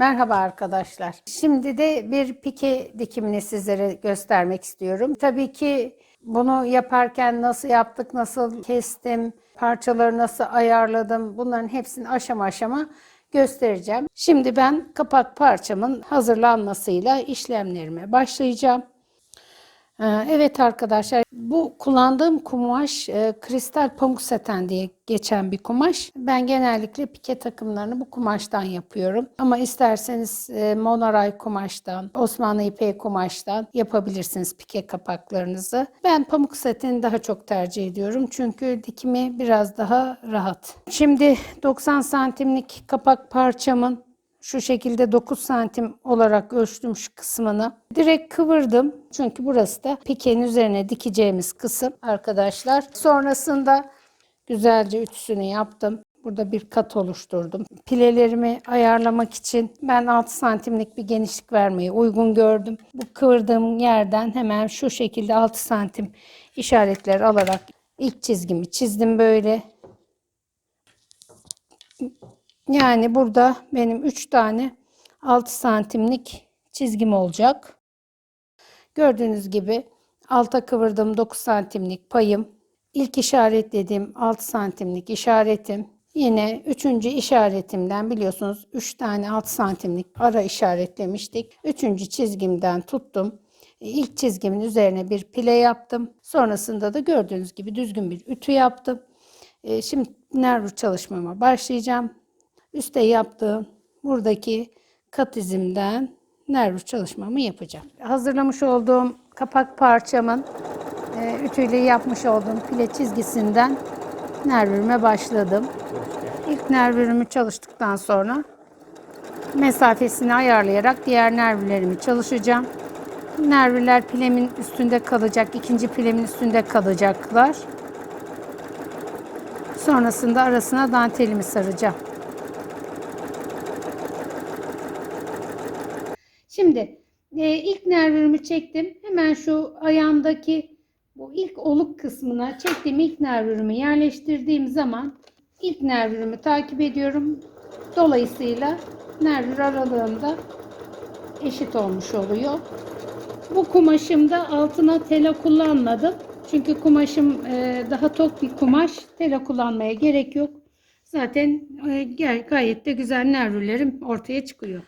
Merhaba arkadaşlar. Şimdi de bir pike dikimini sizlere göstermek istiyorum. Tabii ki bunu yaparken nasıl yaptık, nasıl kestim, parçaları nasıl ayarladım bunların hepsini aşama aşama göstereceğim. Şimdi ben kapak parçamın hazırlanmasıyla işlemlerime başlayacağım. Ee, Evet arkadaşlar bu kullandığım kumaş e, kristal pamuk saten diye geçen bir kumaş. Ben genellikle pike takımlarını bu kumaştan yapıyorum. Ama isterseniz e, monoray kumaştan, Osmanlı ipeği kumaştan yapabilirsiniz pike kapaklarınızı. Ben pamuk sateni daha çok tercih ediyorum. Çünkü dikimi biraz daha rahat. Şimdi 90 santimlik kapak parçamın şu şekilde 9 santim olarak ölçtüm şu kısmını. Direkt kıvırdım. Çünkü burası da pikenin üzerine dikeceğimiz kısım arkadaşlar. Sonrasında güzelce ütüsünü yaptım. Burada bir kat oluşturdum. Pilelerimi ayarlamak için ben 6 santimlik bir genişlik vermeyi uygun gördüm. Bu kıvırdığım yerden hemen şu şekilde 6 santim işaretler alarak ilk çizgimi çizdim böyle. Yani burada benim 3 tane 6 santimlik çizgim olacak. Gördüğünüz gibi alta kıvırdım 9 santimlik payım. İlk işaretlediğim 6 santimlik işaretim. Yine üçüncü işaretimden biliyorsunuz 3 tane 6 santimlik ara işaretlemiştik. Üçüncü çizgimden tuttum. İlk çizgimin üzerine bir pile yaptım. Sonrasında da gördüğünüz gibi düzgün bir ütü yaptım. E, Şimdi nervür çalışmama başlayacağım. Üste yaptığım buradaki kat izimden nervür çalışmamı yapacağım. Hazırlamış olduğum kapak parçamın e, ütüyle yapmış olduğum pile çizgisinden nervürüme başladım. İlk nervürümü çalıştıktan sonra mesafesini ayarlayarak diğer nervlerimi çalışacağım. Nervler pilemin üstünde kalacak, ikinci pilemin üstünde kalacaklar. Sonrasında arasına dantelimi saracağım. Şimdi e, ilk nervürümü çektim. Hemen şu ayağımdaki bu ilk oluk kısmına çektiğim ilk nervürümü yerleştirdiğim zaman ilk nervürümü takip ediyorum. Dolayısıyla nervür aralığında eşit olmuş oluyor. Bu kumaşımda altına tela kullanmadım. Çünkü kumaşım e, daha tok bir kumaş. Tela kullanmaya gerek yok. Zaten e, gay- gayet de güzel nervürlerim ortaya çıkıyor.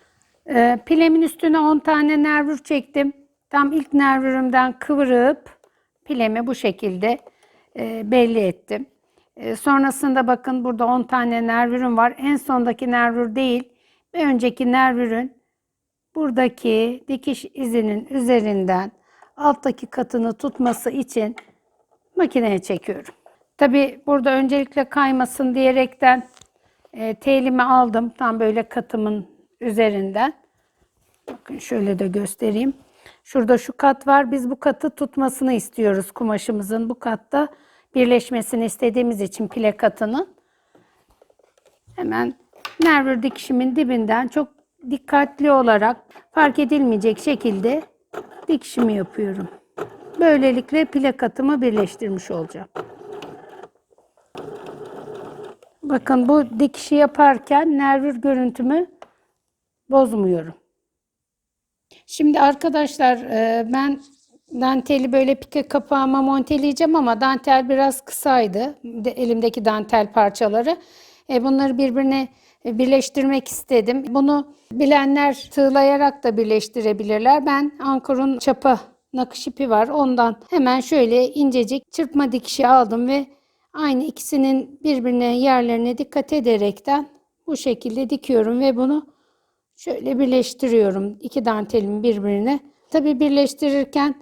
E, pilemin üstüne 10 tane nervür çektim. Tam ilk nervürümden kıvırıp pilemi bu şekilde e, belli ettim. E, sonrasında bakın burada 10 tane nervürüm var. En sondaki nervür değil. Bir önceki nervürün buradaki dikiş izinin üzerinden alttaki katını tutması için makineye çekiyorum. Tabi burada öncelikle kaymasın diyerekten e, telimi aldım tam böyle katımın üzerinden. Bakın şöyle de göstereyim. Şurada şu kat var. Biz bu katı tutmasını istiyoruz kumaşımızın. Bu katta birleşmesini istediğimiz için pile katının. Hemen nervür dikişimin dibinden çok dikkatli olarak fark edilmeyecek şekilde dikişimi yapıyorum. Böylelikle pile katımı birleştirmiş olacağım. Bakın bu dikişi yaparken nervür görüntümü bozmuyorum. Şimdi arkadaşlar e, ben danteli böyle pike kapağıma monteleyeceğim ama dantel biraz kısaydı. De- Elimdeki dantel parçaları. E, Bunları birbirine birleştirmek istedim. Bunu bilenler tığlayarak da birleştirebilirler. Ben Ankor'un çapa nakış ipi var. Ondan hemen şöyle incecik çırpma dikişi aldım ve aynı ikisinin birbirine yerlerine dikkat ederekten bu şekilde dikiyorum ve bunu Şöyle birleştiriyorum iki dantelimi birbirine. Tabii birleştirirken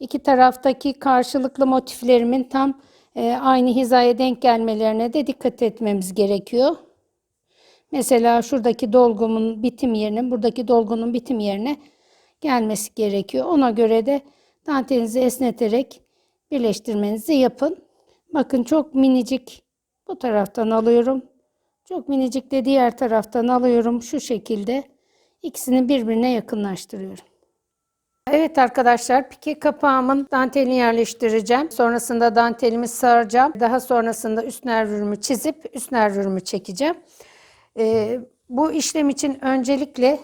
iki taraftaki karşılıklı motiflerimin tam e, aynı hizaya denk gelmelerine de dikkat etmemiz gerekiyor. Mesela şuradaki dolgumun bitim yerine, buradaki dolgunun bitim yerine gelmesi gerekiyor. Ona göre de dantelinizi esneterek birleştirmenizi yapın. Bakın çok minicik bu taraftan alıyorum. Çok minicik de diğer taraftan alıyorum şu şekilde. İkisini birbirine yakınlaştırıyorum. Evet arkadaşlar pike kapağımın dantelini yerleştireceğim. Sonrasında dantelimi saracağım. Daha sonrasında üst nervürümü çizip üst nervürümü çekeceğim. Ee, bu işlem için öncelikle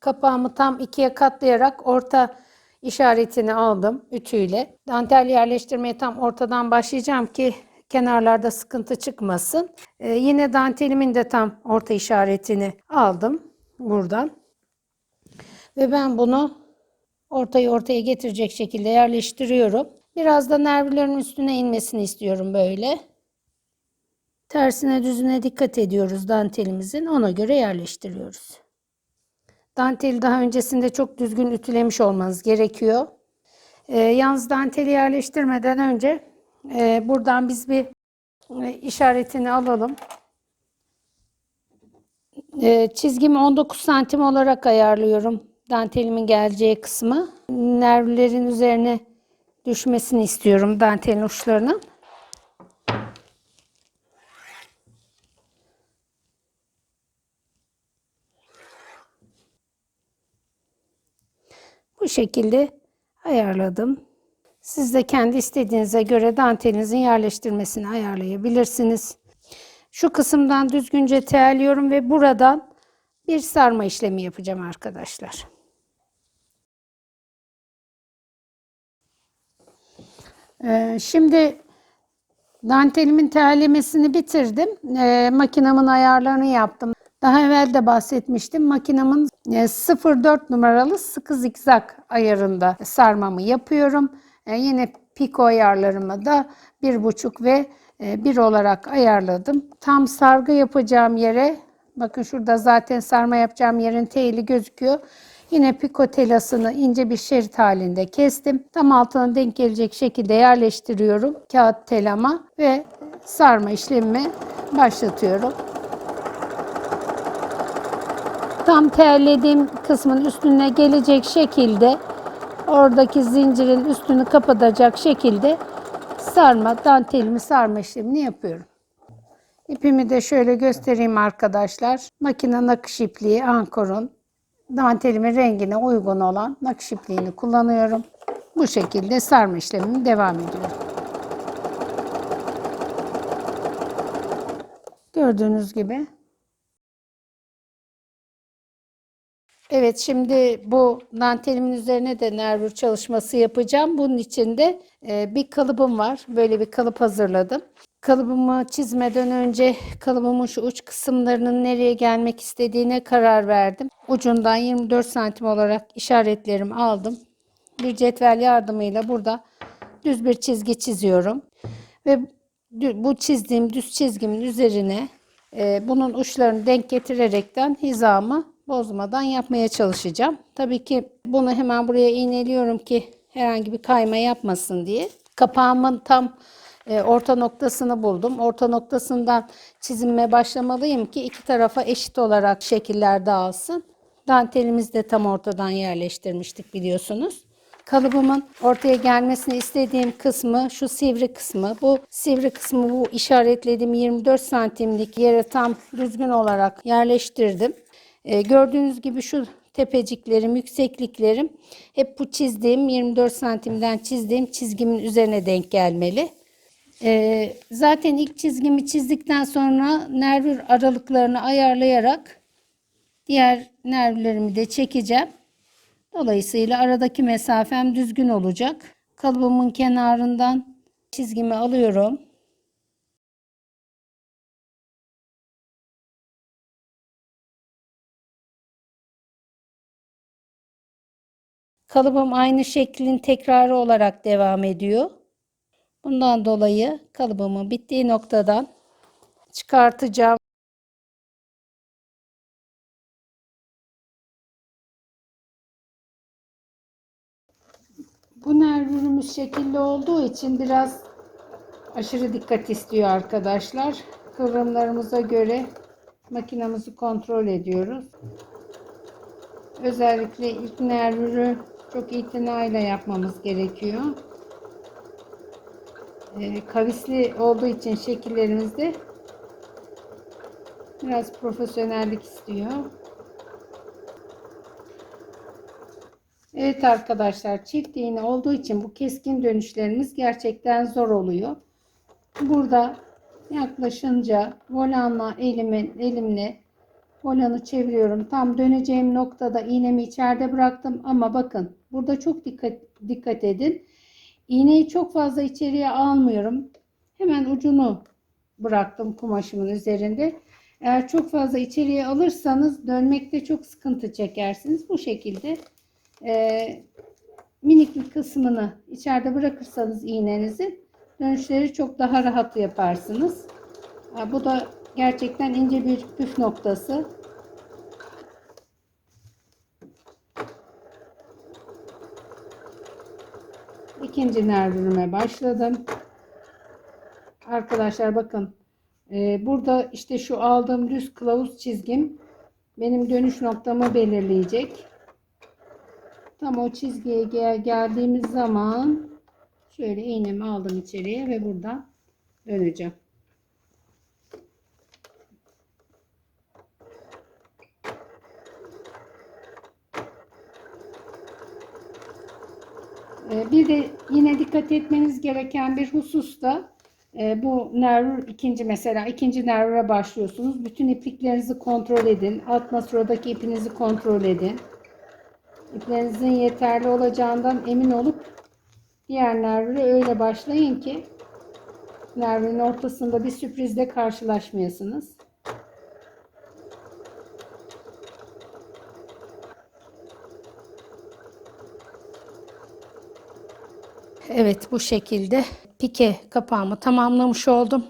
kapağımı tam ikiye katlayarak orta işaretini aldım ütüyle. Dantel yerleştirmeye tam ortadan başlayacağım ki kenarlarda sıkıntı çıkmasın. Ee, yine dantelimin de tam orta işaretini aldım buradan. Ve ben bunu ortayı ortaya getirecek şekilde yerleştiriyorum. Biraz da nervlerin üstüne inmesini istiyorum böyle. Tersine düzüne dikkat ediyoruz dantelimizin. Ona göre yerleştiriyoruz. Danteli daha öncesinde çok düzgün ütülemiş olmanız gerekiyor. Ee, yalnız danteli yerleştirmeden önce e, buradan biz bir e, işaretini alalım. E, çizgimi 19 santim olarak ayarlıyorum. Dantelimin geleceği kısmı. Nervlerin üzerine düşmesini istiyorum dantelin uçlarının. Bu şekilde ayarladım. Siz de kendi istediğinize göre dantelinizin yerleştirmesini ayarlayabilirsiniz. Şu kısımdan düzgünce terliyorum ve buradan bir sarma işlemi yapacağım arkadaşlar. Ee, şimdi dantelimin terlemesini bitirdim. Ee, makinamın ayarlarını yaptım. Daha evvel de bahsetmiştim. Makinamın e, 04 numaralı sıkı zikzak ayarında sarmamı yapıyorum. E, yine piko ayarlarımı da 1,5 ve e, 1 olarak ayarladım. Tam sargı yapacağım yere bakın şurada zaten sarma yapacağım yerin teyli gözüküyor. Yine piko telasını ince bir şerit halinde kestim. Tam altına denk gelecek şekilde yerleştiriyorum kağıt telama ve sarma işlemimi başlatıyorum. Tam terlediğim kısmın üstüne gelecek şekilde oradaki zincirin üstünü kapatacak şekilde sarma, dantelimi sarma işlemini yapıyorum. İpimi de şöyle göstereyim arkadaşlar. Makine nakış ipliği Ankor'un dantelimin rengine uygun olan nakış ipliğini kullanıyorum. Bu şekilde sarma işlemimi devam ediyorum. Gördüğünüz gibi Evet şimdi bu dantelimin üzerine de nervür çalışması yapacağım. Bunun için de e, bir kalıbım var. Böyle bir kalıp hazırladım. Kalıbımı çizmeden önce kalıbımın şu uç kısımlarının nereye gelmek istediğine karar verdim. Ucundan 24 santim olarak işaretlerimi aldım. Bir cetvel yardımıyla burada düz bir çizgi çiziyorum. Ve bu çizdiğim düz çizgimin üzerine e, bunun uçlarını denk getirerekten hizamı bozmadan yapmaya çalışacağım. Tabii ki bunu hemen buraya iğneliyorum ki herhangi bir kayma yapmasın diye. Kapağımın tam e, orta noktasını buldum. Orta noktasından çizime başlamalıyım ki iki tarafa eşit olarak şekiller dağılsın. Dantelimizi de tam ortadan yerleştirmiştik biliyorsunuz. Kalıbımın ortaya gelmesini istediğim kısmı şu sivri kısmı. Bu sivri kısmı bu işaretlediğim 24 santimlik yere tam düzgün olarak yerleştirdim. Ee, gördüğünüz gibi şu tepeciklerim, yüksekliklerim hep bu çizdiğim 24 santimden çizdiğim çizgimin üzerine denk gelmeli. Ee, zaten ilk çizgimi çizdikten sonra nervür aralıklarını ayarlayarak diğer nervlerimi de çekeceğim. Dolayısıyla aradaki mesafem düzgün olacak. Kalıbımın kenarından çizgimi alıyorum. Kalıbım aynı şeklin tekrarı olarak devam ediyor. Bundan dolayı kalıbımın bittiği noktadan çıkartacağım. Bu nervürümüz şekilli olduğu için biraz aşırı dikkat istiyor arkadaşlar. Kıvrımlarımıza göre makinamızı kontrol ediyoruz. Özellikle ilk nervürü çok itinayla yapmamız gerekiyor. Ee, kavisli olduğu için şekillerimizde biraz profesyonellik istiyor. Evet arkadaşlar çift iğne olduğu için bu keskin dönüşlerimiz gerçekten zor oluyor. Burada yaklaşınca volanla elimin elimle Volanı çeviriyorum. Tam döneceğim noktada iğnemi içeride bıraktım ama bakın burada çok dikkat dikkat edin. İğneyi çok fazla içeriye almıyorum. Hemen ucunu bıraktım kumaşımın üzerinde. Eğer çok fazla içeriye alırsanız dönmekte çok sıkıntı çekersiniz. Bu şekilde e, minik bir kısmını içeride bırakırsanız iğnenizi dönüşleri çok daha rahat yaparsınız. Ha, Bu da gerçekten ince bir püf noktası. İkinci nervürüme başladım. Arkadaşlar bakın e, burada işte şu aldığım düz kılavuz çizgim benim dönüş noktamı belirleyecek. Tam o çizgiye gel geldiğimiz zaman şöyle iğnemi aldım içeriye ve buradan döneceğim. Bir de yine dikkat etmeniz gereken bir husus da e, bu nervür ikinci mesela ikinci nervüre başlıyorsunuz. Bütün ipliklerinizi kontrol edin. Alt sıradaki ipinizi kontrol edin. İplerinizin yeterli olacağından emin olup diğer nervüre öyle başlayın ki nervin ortasında bir sürprizle karşılaşmayasınız. Evet bu şekilde pike kapağımı tamamlamış oldum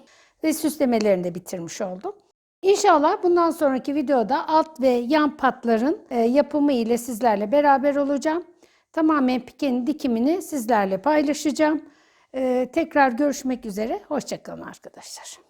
ve süslemelerini de bitirmiş oldum. İnşallah bundan sonraki videoda alt ve yan patların e, yapımı ile sizlerle beraber olacağım. Tamamen pikenin dikimini sizlerle paylaşacağım. E, tekrar görüşmek üzere. Hoşçakalın arkadaşlar.